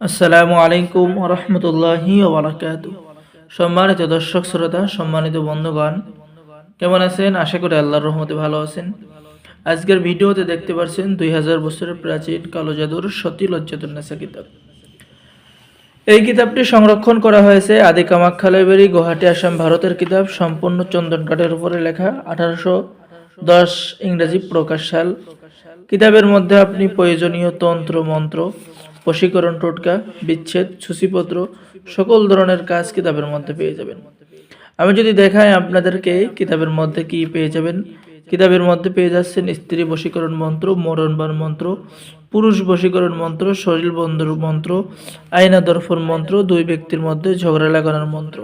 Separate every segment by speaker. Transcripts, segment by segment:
Speaker 1: আসসালামু আলাইকুম রহমতুল্লাহি সম্মানিত দর্শক শ্রোতা, সম্মানিত বন্ধুগণ, কেমন আছেন? আশা করি আল্লাহর রহমতে ভালো আছেন। আজকের ভিডিওতে দেখতে পাচ্ছেন দুই হাজার বছরের প্রাচীন কালো জাদুর সতী লজ্জাতুন্নেসা কিতাব। এই কিতাবটি সংরক্ষণ করা হয়েছে আদি কামাখ্যা লাইব্রেরি, গুয়াহাটি, আসাম, ভারতের কিতাব, সম্পূর্ণ চন্দনকাঠের উপরে লেখা আঠারোশো দশ ইংরেজি প্রকাশ সাল। কিতাবের মধ্যে আপনি প্রয়োজনীয় তন্ত্র, মন্ত্র বশীকরণ, টোটকা, বিচ্ছেদ, সূচিপত্র, সকল ধরনের কাজ কিতাবের মধ্যে পেয়ে যাবেন। আমি যদি দেখাই আপনাদেরকে কিতাবের মধ্যে কি পেয়ে যাবেন, কিতাবের মধ্যে পেয়ে যাচ্ছেন স্ত্রী বশীকরণ মন্ত্র মরণবান মন্ত্র, পুরুষ বশীকরণ মন্ত্র, শরীর বন্ধুর মন্ত্র, আয়না দর্ফর মন্ত্র, দুই ব্যক্তির মধ্যে ঝগড়া লাগানোর মন্ত্র।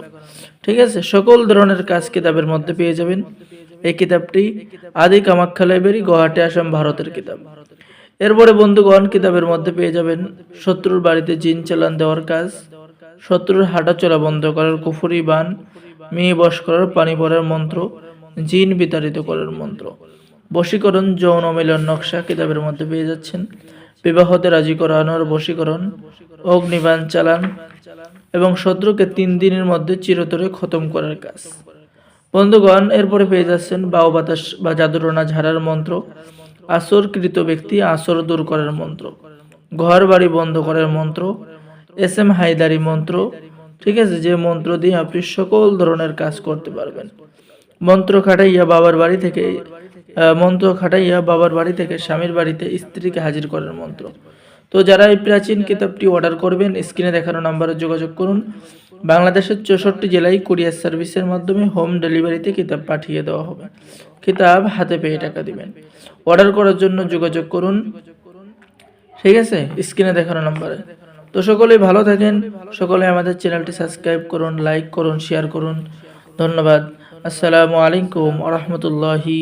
Speaker 1: ঠিক আছে? সকল ধরনের কাজ কিতাবের মধ্যে পেয়ে যাবেন। এই কিতাবটি আদি কামাখ্যা লাইব্রেরি, গুয়াহাটি, আসাম, ভারতের কিতাব। এরপরে বন্ধুগণ কিতাবের মধ্যে পেয়ে যাবেন শত্রুর বাড়িতে জিন চালান দেওয়ার কাজ, শত্রুর হাঁটা চলা বন্ধ করার কুফুরি বান, মেয়ে বশ করার পানি পড়ার মন্ত্র, জিন বিতাড়িত করার মন্ত্র। বশীকরণ, যৌন মিলন নকশা কিতাবের মধ্যে পেয়ে যাচ্ছেন। বিবাহতে রাজি করানোর বশীকরণ, অগ্নিবান চালান এবং শত্রুকে তিন দিনের মধ্যে চিরতরে খতম করার কাজ। বন্ধুগণ, এরপরে পেয়ে যাচ্ছেন বাউ বাতাস বা জাদুরনা ঝাড়ার মন্ত্র আসরকৃত ব্যক্তি আসর দূর করার মন্ত্র। ঘর বাড়ি বন্ধ করার মন্ত্র। এস এম হায়দারি মন্ত্র। ঠিক আছে, যে মন্ত্র দিয়ে আপনি সকল ধরনের কাজ করতে পারবেন। মন্ত্র খাটাইয়া বাবার বাড়ি থেকে মন্ত্র খাটাইয়া বাবার বাড়ি থেকে স্বামীর বাড়িতে স্ত্রীকে হাজির করার মন্ত্র। তো যারা এই প্রাচীন কিতাবটি অর্ডার করবেন স্ক্রিনে দেখানো নাম্বারে যোগাযোগ করুন। বাংলাদেশের চৌষট্টি জেলায় কুরিয়ার সার্ভিসের মাধ্যমে হোম ডেলিভারিতে কিতাব পাঠিয়ে দেওয়া হবে। কিতাব হাতে পেয়ে টাকা দিবেন। অর্ডার করার জন্য যোগাযোগ করুন। ঠিক আছে? স্ক্রিনে দেখানো নাম্বারে তো সকলেই ভালো থাকেন। সকলে আমাদের চ্যানেলটি সাবস্ক্রাইব করুন লাইক করুন শেয়ার করুন। ধন্যবাদ। আসসালামু আলাইকুম আ রহমতুল্লাহি